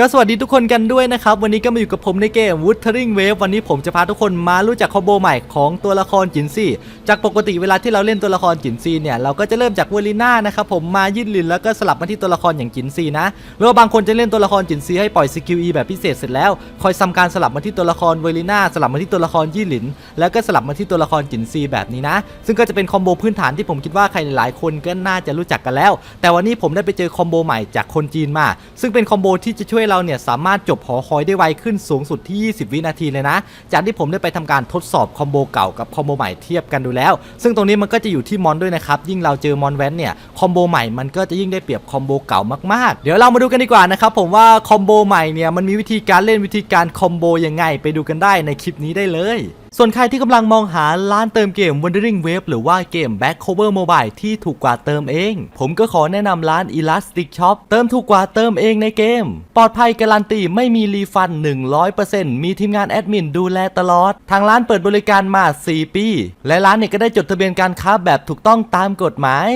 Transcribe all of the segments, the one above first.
ก็สวัสดีทุกคนกันด้วยนะครับ วันนี้ก็มาอยู่กับผมในเกม Wuthering Wave วันนี้ผมจะพาทุกคนมารู้จักคอมโบใหม่ของตัวละครจินซี่ จากปกติเวลาที่เราเล่นตัวละครจินซี่เนี่ย เราก็จะเริ่มจากเวลิน่านะครับผมมายืดลินแล้วก็สลับมาที่ตัวละครอย่างจินซี่นะหรือว่าบางคนจะเล่นตัวละครจินซี่ให้ปล่อยสกิล E แบบพิเศษเสร็จแล้วคอยทำการสลับมาที่ตัวละครเวลิน่าสลับมาที่ตัวละครยี่หลิน แล้วก็สลับมาที่ตัวละครจินซีแบบนี้นะ ซึ่งก็จะเป็นคอมโบพื้นฐานที่ผมคิดว่าใครหลายๆคนก็น่าจะรู้จักกันแล้ว แต่วันนี้ผมได้ไปเจอคอมโบใหม่จากคนจีนมา ซึ่งเป็นคอมโบที่จะช่วยเราเนี่ยสามารถจบหอคอยได้ไวขึ้นสูงสุดที่ 20 วินาทีเลยนะ จากที่ผมได้ไปทำการทดสอบคอมโบเก่ากับคอมโบใหม่เทียบกันดูแล้ว ซึ่งตรงนี้มันก็จะอยู่ที่มอนด้วยนะครับยิ่งเราเจอมอนแวนเนี่ยคอมโบใหม่มันก็จะยิ่งได้เปรียบคอมโบเก่ามากๆ เดี๋ยวเรามาดูกันดีกว่านะครับผมว่าคอมโบใหม่เนี่ยมันมีวิธีการเล่นวิธีการคอมโบยังไงไปดูกันได้ในคลิปนี้ได้เลยส่วนใครที่กำลังมองหาร้านเติมเกม Wandering Wave หรือว่าเกม Back Cover Mobile ที่ถูกกว่าเติมเอง ผมก็ขอแนะนำร้าน Elastic Shop เติมถูกกว่าเติมเองในเกม ปลอดภัยการันตีไม่มีรีฟัน 100%มีทีมงานแอดมินดูแลตลอด ทางร้านเปิดบริการมา 4 ปี และร้านเนี่ยก็ได้จดทะเบียนการค้าแบบถูกต้องตามกฎหมาย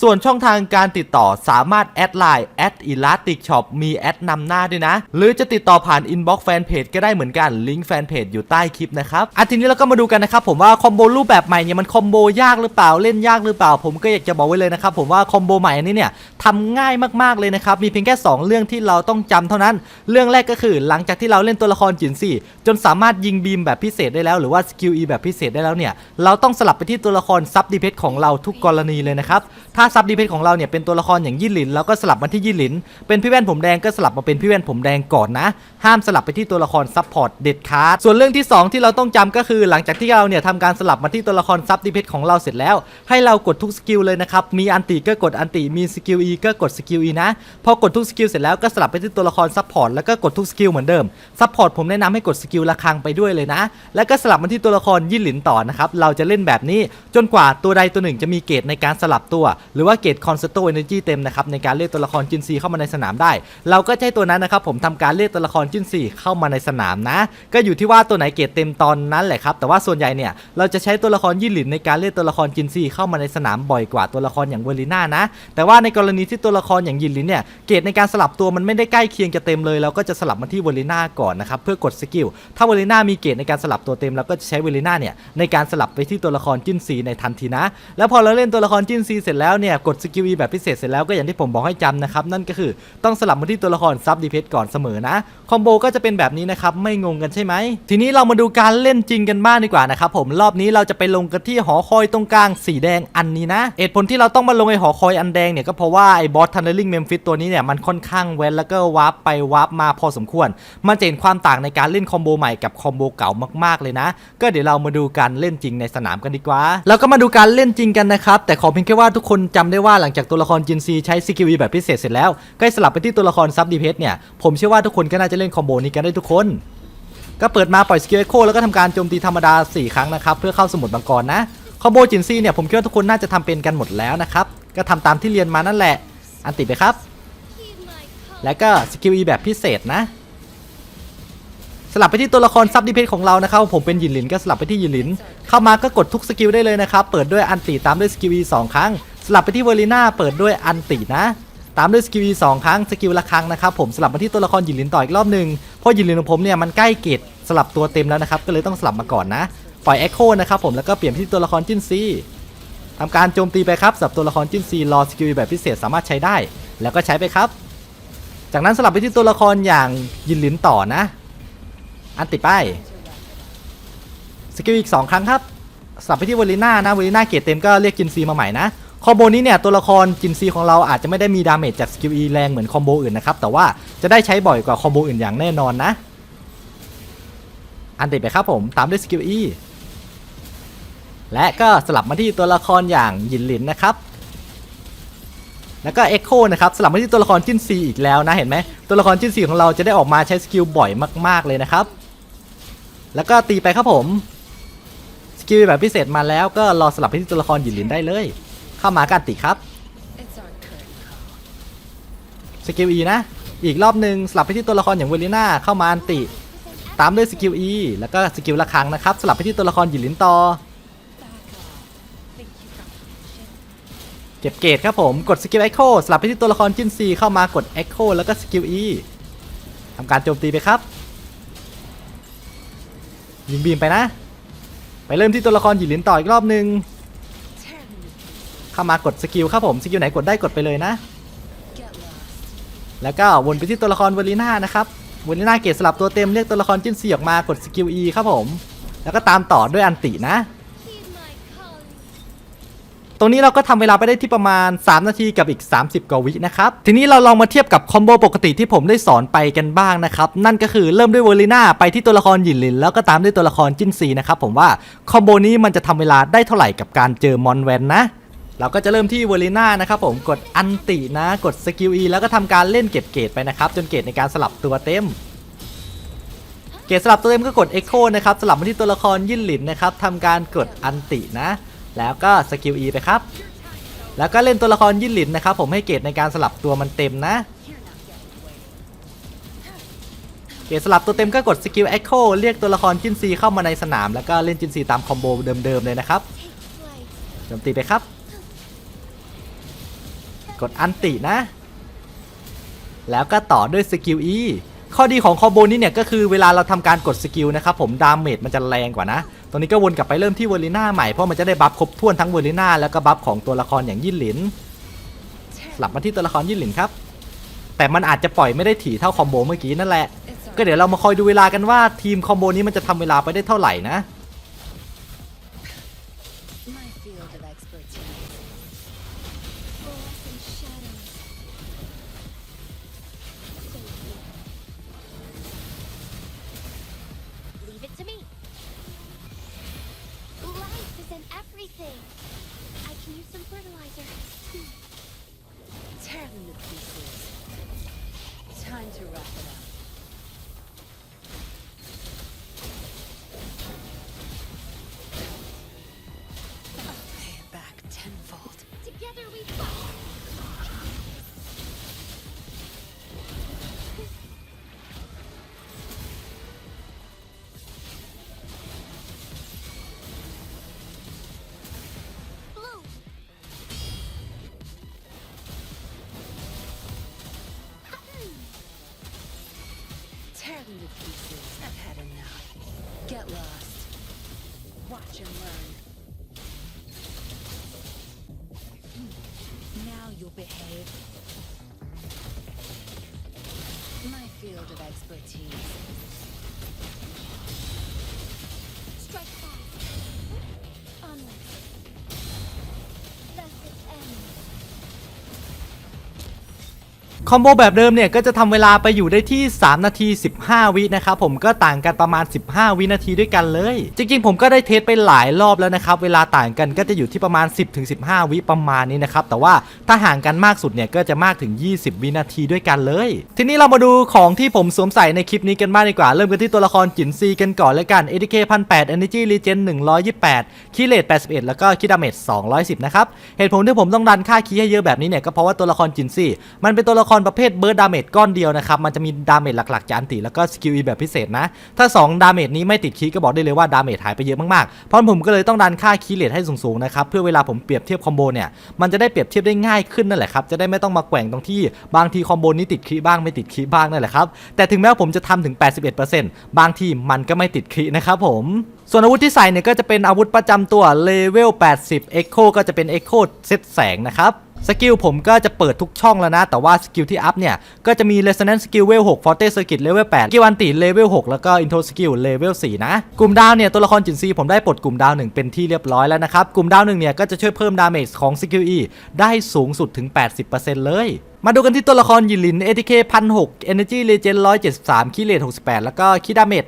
ส่วนช่องทางการติดต่อสามารถแอดไลน์แอดอีลาติกช็อปมีแอดนำหน้าด้วยนะ หรือจะติดต่อผ่านอินบ็อกซ์แฟนเพจก็ได้เหมือนกันลิงก์แฟนเพจอยู่ใต้คลิปนะครับอะทีนี้เราก็มาดูกันนะครับผมว่าคอมโบรูปแบบใหม่เนี่ยมันคอมโบยากหรือเปล่าเล่นยากหรือเปล่า ผมก็อยากจะบอกไว้เลยนะครับผมว่าคอมโบใหม่อันนี้เนี่ยทำง่ายมากๆเลยนะครับมีเพียงแค่ 2 เรื่องที่เราต้องจำเท่านั้น เรื่องแรกก็คือหลังจากที่เราเล่นตัวละครจินซี่จนสามารถยิงบีมแบบพิเศษได้แล้ว หรือว่าสกิล E แบบพิเศษได้แล้วเนี่ยเราต้องสลับไปที่ตัวละครซับดีเพชของเราทุกกรณีเลยนะครับถ้าซับดีเพชของเราเนี่ยเป็นตัวละครอย่างยี่หลินเราก็สลับมาที่ยี่หลิน เป็นพี่แว่นผมแดงก็สลับมาเป็นพี่แว่นผมแดงก่อนนะ ห้ามสลับไปที่ตัวละครซับพอร์ตเด็ดขาดส่วนเรื่องที่ 2 ที่เราต้องจำก็คือหลังจากที่เราเนี่ยทำการสลับมาที่ตัวละครซับดีเพชของเราเสร็จแล้ว ให้เรากดทุกสกิลเลยนะครับมีอันติก็กดอันติมีสกิล E ก็กดสกิล E นะพอกดทุกสกิลเสร็จแล้วก็สลับไปที่ตัวละครซับพอร์ตแล้วก็กดทุกสกิลเหมือนเดิมซับพอร์ตผมแนะนำให้กดสกิลระฆังไปด้วยเลยนะ แล้วก็สลับมาที่ตัวละครยี่หลินต่อนะครับเราจะเล่นแบบนี้จนกว่าตัวใดตัวหนึ่งจะมีเกรดในการสลับตัว รือว่าเกรดคอนเซโตเอเนจีเต็มนะครับในการเรียกตัวละครจินซีเข้ามาในสนามได้ เราก็ใช้ตัวนั้นนะครับผมทำการเรียกตัวละครจินซีเข้ามาในสนามนะ ก็อยู่ที่ว่าตัวไหนเกรดเต็มตอนนั้นแหละครับแต่ว่าส่วนใหญ่เนี่ยเราจะใช้ตัวละครยี่หลินในการเรียกตัวละครจินซีเข้ามาในสนามบ่อยกว่าตัวละครอย่างเวลิน่านะ แต่ว่าในกรณีที่ตัวละครอย่างยินลินเนี่ยเกรดในการสลับตัวมันไม่ได้ใกล้เคียงจะเต็มเลยเราก็จะสลับมาที่เวลิน่าก่อนนะครับเพื่อกดสกิลถ้าเวลิน่ามีเกรดในการสลับตัวเต็มเราก็จะใช้เวลิน่าเนี่ยในการสลับไปที่ตัวละครจินซีในทันทีนะ แล้วพอเราเล่นตัวละครจินซีเสร็จแล้วเนี่ยกดสกิล E แบบพิเศษเสร็จแล้วก็อย่างที่ผมบอกให้จำนะครับนั่นก็คือต้องสลับมาที่ตัวละครซับดีเพสก่อนเสมอนะคอมโบก็จะเป็นแบบนี้นะครับไม่งงกันใช่ไหมทีนี้เรามาดูการเล่นจริงกันบ้างดีกว่านะครับผมรอบนี้เราจะไปลงกันที่หอคอยตรงกลางสีแดงอันนี้นะเหตุผลที่เราต้องมาลงไอหอคอยอันแดงเนี่ยก็เพราะว่าไอบอสทันเดอร์ลิงเมมฟิสตัวนี้เนี่ยมันค่อนข้างแวนแล้วก็วาร์ปไปวาร์ปมาพอสมควรมันจะเห็นความต่างในการเล่นคอมโบใหม่กับคอมโบเก่ามากๆเลยนะ ก็เดี๋ยวเรามาดูการเล่นจริงในสนามกันดีกว่า แล้วก็มาดูการเล่นจริงกันนะครับแต่ขอเพียงแค่ว่าทุกคนจำได้ว่าหลังจากตัวละครจินซีใช้สกิล E แบบพิเศษเสร็จแล้วก็ให้สลับไปที่ตัวละครซับดีเพสเนี่ย ผมเชื่อว่าทุกคนก็น่าจะเล่นคอมโบนี้กันได้ทุกคน ก็เปิดมาปล่อยสกิลเอ็โคแล้วก็ทำการโจมตีธรรมดา 4 ครั้งนะครับ เพื่อเข้าสมุดบังกรนะคอมโบจินซีเนี่ยผมคิดว่าทุกคนน่าจะทำเป็นกันหมดแล้วนะครับก็ทำตามที่เรียนมานั่นแหละ อันติไปครับ แล้วก็สกิล E แบบพิเศษนะสลับไปที่ตัวละครซับดีเพชของเรานะครับผมเป็นยินหลินก็สลับไปที่ยินหลิน เข้ามาก็กดทุกสกิลได้เลยนะครับ เปิดด้วยอันติตามด้วยสกิล E สครั้ง สลับไปที่เวอร์ลิน่าเปิดด้วยอันตินะ ตามด้วยสกิล E สองครั้งสกิลละครั้งนะครับผมสลับมาที่ตัวละครหยินหลินต่ออีกรอบหนึ่งเพราะหยินหลินของผมเนี่ยมันใกล้เกตสลับตัวเต็มแล้วนะครับก็เลยต้องสลับมาก่อนนะปล่อยเอ็กโคนะครับผมแล้วก็เปลี่ยนไปที่ตัวละครจินซีทำการโจมตีไปครับสำหรับตัวละครจิ้นซีรอสกิลแบบพิเศษสามารถใช้ได้ แล้วก็ใช้ไปครับ จากนั้นสลับไปที่ตัวละครอย่างยินหลินต่อนะ อันติไปสกิลอีก 2 ครั้งครับสลับไปที่เวลิน่านะเวลิน่าเกรดเต็มก็เรียกจินซีมาใหม่นะ คอมโบนี้เนี่ยตัวละครจินซีของเราอาจจะไม่ได้มีดาเมจจากสกิล E แรงเหมือนคอมโบอื่นนะครับแต่ว่าจะได้ใช้บ่อยกว่าคอมโบอื่นอย่างแน่นอนนะ อันติไปครับผมตามด้วยสกิล E และก็สลับมาที่ตัวละครอย่างหยินหลินนะครับแล้วก็ Echo นะครับสลับมาที่ตัวละครจิ้นซีอีกแล้วนะเห็นไหมตัวละครจิ้นซีของเราจะได้ออกมาใช้สกิลบ่อยมาก ๆ เลยนะครับ แล้วก็ตีไปครับผม สกิลแบบพิเศษมาแล้วก็รอสลับไปที่ตัวละครหยินหลินได้เลย เข้ามากันติครับสกิล E นะ อีกรอบหนึ่งสลับไปที่ตัวละครอย่างเวลิน่าเข้ามาอันติ ตามด้วยสกิล E แล้วก็สกิลละครังนะครับ สลับไปที่ตัวละครหยินลินต่อเก็บเกรดครับผมกดสกิล Echo สลับไปที่ตัวละครจินซีเข้ามากด Echo แล้วก็สกิล E ทำการโจมตีไปครับ ยิงบีมไปนะ ไปเริ่มที่ตัวละครหยินลินต่ออีกรอบหนึ่ง เข้ามากดสกิลครับผมสกิลไหนกดได้กดไปเลยนะ แล้วก็วนไปที่ตัวละครเวลิน่านะครับเวลิน่าเกรดสลับตัวเต็มเรียกตัวละครจิ้นเสีออกมากดสกิล E ครับผม แล้วก็ตามต่อด้วยอันตินะ ตรงนี้เราก็ทำเวลาไปได้ที่ประมาณ 3 นาทีกับอีก 30 กว่าวินะครับ ทีนี้เราลองมาเทียบกับคอมโบปกติที่ผมได้สอนไปกันบ้างนะครับ นั่นก็คือเริ่มด้วยเวอร์ลิน่าไปที่ตัวละครหยินลิน แล้วก็ตามด้วยตัวละครจินซีนะครับผมว่าคอมโบนี้มันจะทำเวลาได้เท่าไหร่กับการเจอมอนแวนนะ เราก็จะเริ่มที่เวอร์ลิน่านะครับผมกดอันตินะกดสกิล E แล้วก็ทำการเล่นเก็บเกรดไปนะครับจนเกรดในการสลับตัวเต็ม เกรดสลับตัวเต็มก็กด Echo นะครับสลับมาที่ตัวละครยินหลินนะครับทำการกดอันตินะ แล้วก็สกิล E ไปครับแล้วก็เล่นตัวละครยินหลินนะครับผมให้เกรดในการสลับตัวมันเต็มนะเกรดสลับตัวเต็มก็กดสกิล Echo เรียกตัวละครจินซีเข้ามาในสนาม แล้วก็เล่นจินซีตามคอมโบเดิมๆเลยนะครับโจมตีไปครับ กดอันตินะ แล้วก็ต่อด้วยสกิล E ข้อดีของคอมโบนี้เนี่ยก็คือเวลาเราทำการกดสกิลนะครับผมดาเมจมันจะแรงกว่านะ ตรงนี้ก็วนกลับไปเริ่มที่เวอร์ลิน่าใหม่ เพราะมันจะได้บัฟครบถ้วนทั้งเวอร์ลิน่าแล้วก็บัฟของตัวละครอย่างยินหลินสลับมาที่ตัวละครยินหลินครับ แต่มันอาจจะปล่อยไม่ได้ถี่เท่าคอมโบเมื่อกี้นั่นแหละ ก็เดี๋ยวเรามาคอยดูเวลากันว่าทีมคอมโบนี้มันจะทำเวลาไปได้เท่าไหร่นะ คอมโบแบบเดิมเนี่ยก็จะทำเวลาไปอยู่ได้ที่ 3 นาที 15 วินะครับผมก็ต่างกันประมาณ 15 วินาทีด้วยกันเลย จริงๆ ผมก็ได้เทสไปหลายรอบแล้วนะครับ เวลาต่างกันก็จะอยู่ที่ประมาณ 10-15 วิประมาณนี้นะครับ แต่ว่าถ้าห่างกันมากสุดเนี่ยก็จะมากถึง 20 วินาทีด้วยกันเลย ทีนี้เรามาดูของที่ผมสวมใส่ในคลิปนี้กันบ้างดีกว่า เริ่มกันที่ตัวละครจินซีกันก่อนเลยกัน ADK 1008 Energy Regen 128คีเลต81 แล้วก็คีดาเมจ210นะครับเหตุผลที่ผมต้องดันค่าคีให้เยอะแบบนี้เนี่ยก็เพราะว่าตัวละครจินซีมันเป็นตัวละครประเภทเบิร์ดดาเมจก้อนเดียวนะครับ มันจะมีดาเมจหลักๆจากอันติแล้วก็สกิลอีแบบพิเศษนะ ถ้า 2 ดาเมจนี้ไม่ติดคีก็บอกได้เลยว่าดาเมจหายไปเยอะมากๆ เพราะผมก็เลยต้องดันค่าคีเลตให้สูงๆนะครับ เพื่อเวลาผมเปรียบเทียบคอมโบเนี่ย มันจะได้เปรียบเทียบได้ง่ายขึ้นนั่นแหละครับ จะได้ไม่ต้องมาแกว่งตรงที่บางทีคอมโบนี้ติดคีบ้างไม่ติดคีบ้างนั่นแหละครับ แต่ถึงแม้ว่าผมจะทำถึง 81%บางทีมันก็ไม่ติดคีนะครับผมส่วนอาวุธที่ใส่เนี่ยก็จะเป็นอาวุธประจำตัวเลเวล80 Echo ก็จะเป็น Echo เซตแสงนะครับ สกิลผมก็จะเปิดทุกช่องแล้วนะ แต่ว่าสกิลที่อัพเนี่ย ก็จะมี Resonance Skill Level 6 Forte Circuit Level 8กิวันติ Level 6 แล้วก็ Intro Skill Level 4 นะ กลุ่มดาวเนี่ย ตัวละครจินซีผมได้ปลดกลุ่มดาวหนึ่งเป็นที่เรียบร้อยแล้วนะครับ กลุ่มดาวหนึ่งเนี่ย ก็จะช่วยเพิ่มดาเมจของสกิล E ได้สูงสุดถึง 80%เลยมาดูกันที่ตัวละครยินลิน ATK 1006 Energy Regen 173คีเลต68 แล้วก็คีดาเมจ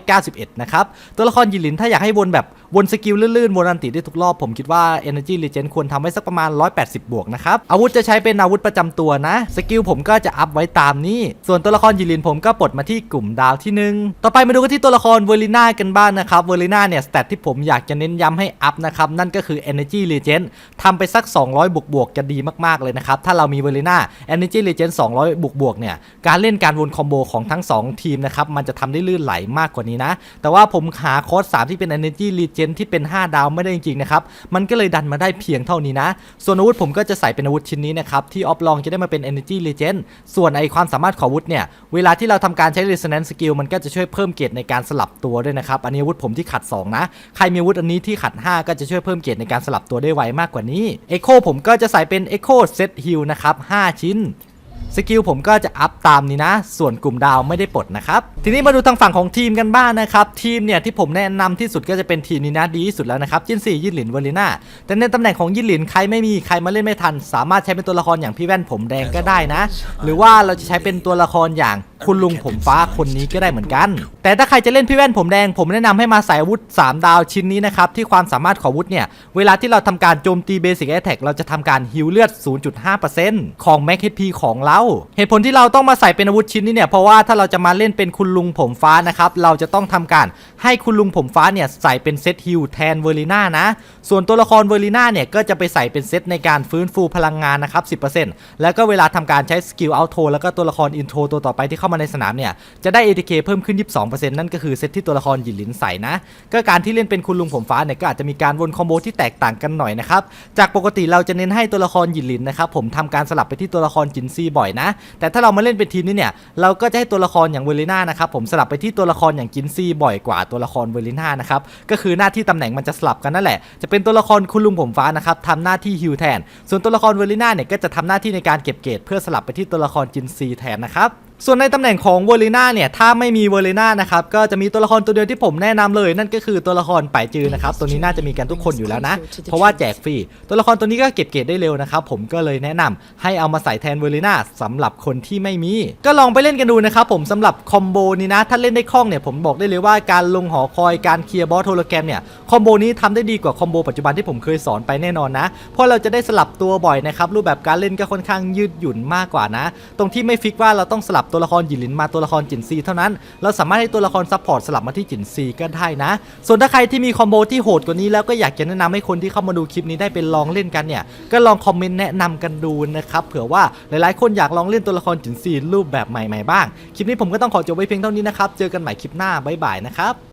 191 นะครับ ตัวละครยินลินถ้าอยากให้วนแบบวนสกิลลื่นๆวนอันติได้ทุกรอบ ผมคิดว่า Energy Regen ควรทำไว้สักประมาณ 180 บวกนะครับ อาวุธจะใช้เป็นอาวุธประจำตัวนะ สกิลผมก็จะอัพไว้ตามนี้ ส่วนตัวละครยินลินผมก็ปลดมาที่กลุ่มดาวที่หนึ่งต่อไปมาดูกันที่ตัวละครเวอร์ลิน่ากันบ้างนะครับ เวอร์ลิน่าเนี่ยสเตตที่ผมอยากจะเน้นย้ำให้อัพนะครับนั่นก็คือ Energy Regen ทำไปสัก 200บวกบวกๆจะดีมากๆเลยนะครับถ้าเรามีเวอร์ลิน่า Energy Legend 200 บวกบวกเนี่ยการเล่นการวนคอมโบของทั้ง 2 ทีมนะครับมันจะทำได้ลื่นไหลมากกว่านี้นะ แต่ว่าผมหาโคอร์ส3ที่เป็น Energy Legend ที่เป็น 5 ดาวไม่ได้จริงๆนะครับมันก็เลยดันมาได้เพียงเท่านี้นะ ส่วนอาวุธผมก็จะใส่เป็นอาวุธชิ้นนี้นะครับที่ออฟลองจะได้มาเป็น Energy Legend ส่วนไอความสามารถของอาวุธเนี่ยเวลาที่เราทำการใช้ Resonance Skill มันก็จะช่วยเพิ่มเกรดในการสลับตัวด้วยนะครับอันนี้อาวุธผมที่ขัด 2 นะ ใครมีอาวุธอันนี้ที่ขัด 5 ก็จะช่วยเพิ่มเกรดในการสลับตัวได้ไวมากกว่านี้ Echo ผมก็จะใส่เป็น Echo Set Heal นะครับ5ชิ้นสกิลผมก็จะอัพตามนี้นะ ส่วนกลุ่มดาวไม่ได้ปลดนะครับ ทีนี้มาดูทางฝั่งของทีมกันบ้างนะครับ ทีมเนี่ยที่ผมแนะนำที่สุดก็จะเป็นทีมนี้นะดีที่สุดแล้วนะครับจินสี่ยินหลินเวอร์ลิน่าแต่ในตำแหน่งของยินหลินใครไม่มีใครมาเล่นไม่ทัน สามารถใช้เป็นตัวละครอย่างพี่แว่นผมแดงก็ได้นะ หรือว่าเราจะใช้เป็นตัวละครอย่าง คุณลุงผมฟ้าคนนี้ก็ได้เหมือนกัน แต่ถ้าใครจะเล่นพี่แว่นผมแดง ผมแนะนำให้มาใส่อาวุธ 3 ดาวชิ้นนี้นะครับ ที่ความสามารถของอาวุธเนี่ย เวลาที่เราทำการโจมตีเบสิกแอทแทกเราจะทำการฮิลเลือด 0.5%ของแม็ก HP ของเรา เหตุผลที่เราต้องมาใส่เป็นอาวุธชิ้นนี้เนี่ยเพราะว่าถ้าเราจะมาเล่นเป็นคุณลุงผมฟ้านะครับเราจะต้องทำการให้คุณลุงผมฟ้าเนี่ยใส่เป็นเซตฮิลแทนเวอร์ลิน่านะส่วนตัวละครเวอร์ลิน่าเนี่ยก็จะไปใส่เป็นเซตในการฟื้นฟูพลังงานนะครับ10%แล้วก็เวลาทำการใช้สกิลเอาโทแล้วก็ตัวละครอินโทรตัวต่อไปที่เข้ามาในสนามเนี่ยจะได้ ATK เพิ่มขึ้น 22%นั่นก็คือเซตที่ตัวละครหยินหลินใส่นะ ก็การที่เล่นเป็นคุณลุงผมฟ้าเนี่ยก็อาจจะมีการวนคอมโบที่แตกต่างกันหน่อยนะครับจากปกติเราจะเน้นให้ตัวละครหยินหลินนะครับผมทำการสลับไปที่ตัวละครจินซีบ่อยนะ แต่ถ้าเรามาเล่นเป็นทีมนี้เนี่ยเราก็จะให้ตัวละครอย่างเวลิน่านะครับผมสลับไปที่ตัวละครอย่างจินซีบ่อยกว่าตัวละครเวลิน่านะครับก็คือหน้าที่ตำแหน่งมันจะสลับกันนั่นแหละ จะเป็นตัวละครคุณลุงผมฟ้านะครับทำหน้าที่ฮิวแทน ส่วนตัวละครเวลิน่าเนี่ยก็จะทำหน้าที่ในการเก็บเกรดเพื่อสลับไปที่ตัวละครจินซีแทนนะครับ ส่วนในตำแหน่งของเวอร์ลิน่าเนี่ยถ้าไม่มีเวอร์ลิน่านะครับก็จะมีตัวละครตัวเดียวที่ผมแนะนำเลย นั่นก็คือตัวละครป่ายจือนะครับตัวนี้น่าจะมีกันทุกคนอยู่แล้วนะ เพราะว่าแจกฟรีตัวละครตัวนี้ก็เก็บเกรดได้เร็วนะครับผมก็เลยแนะนำให้เอามาใส่แทนเวอร์ลิน่าสำหรับคนที่ไม่มี ก็ลองไปเล่นกันดูนะครับผมสำหรับคอมโบนี้นะถ้าเล่นได้คล่องเนี่ยผมบอกได้เลยว่าการลงหอคอยการเคลียร์บอสโทรแกรมเนี่ยคอมโบนี้ทำได้ดีกว่าคอมโบปัจจุบันที่ผมเคยสอนไปแน่นอนนะเพราะเราจะได้สลับตัวบ่อยนะครับรูปแบบการเล่นก็ค่อนข้างยืดหยุ่นมากกว่านะ ตรงที่ไม่ฟิกว่าเราต้องสลับตัวละครหยินหลินมาตัวละครจินซีเท่านั้น เราสามารถให้ตัวละครซัพพอร์ตสลับมาที่จินซีก็ได้นะ ส่วนถ้าใครที่มีคอมโบที่โหดกว่านี้แล้วก็อยากจะแนะนำให้คนที่เข้ามาดูคลิปนี้ได้เป็นลองเล่นกันเนี่ย ก็ลองคอมเมนต์แนะนำกันดูนะครับเผื่อว่าหลายๆ คนอยากลองเล่นตัวละครจินซีรูปแบบใหม่ๆบ้าง คลิปนี้ผมก็ต้องขอจบไว้เพียงเท่านี้นะครับ เจอกันใหม่คลิปหน้าบ๊ายบายนะครับ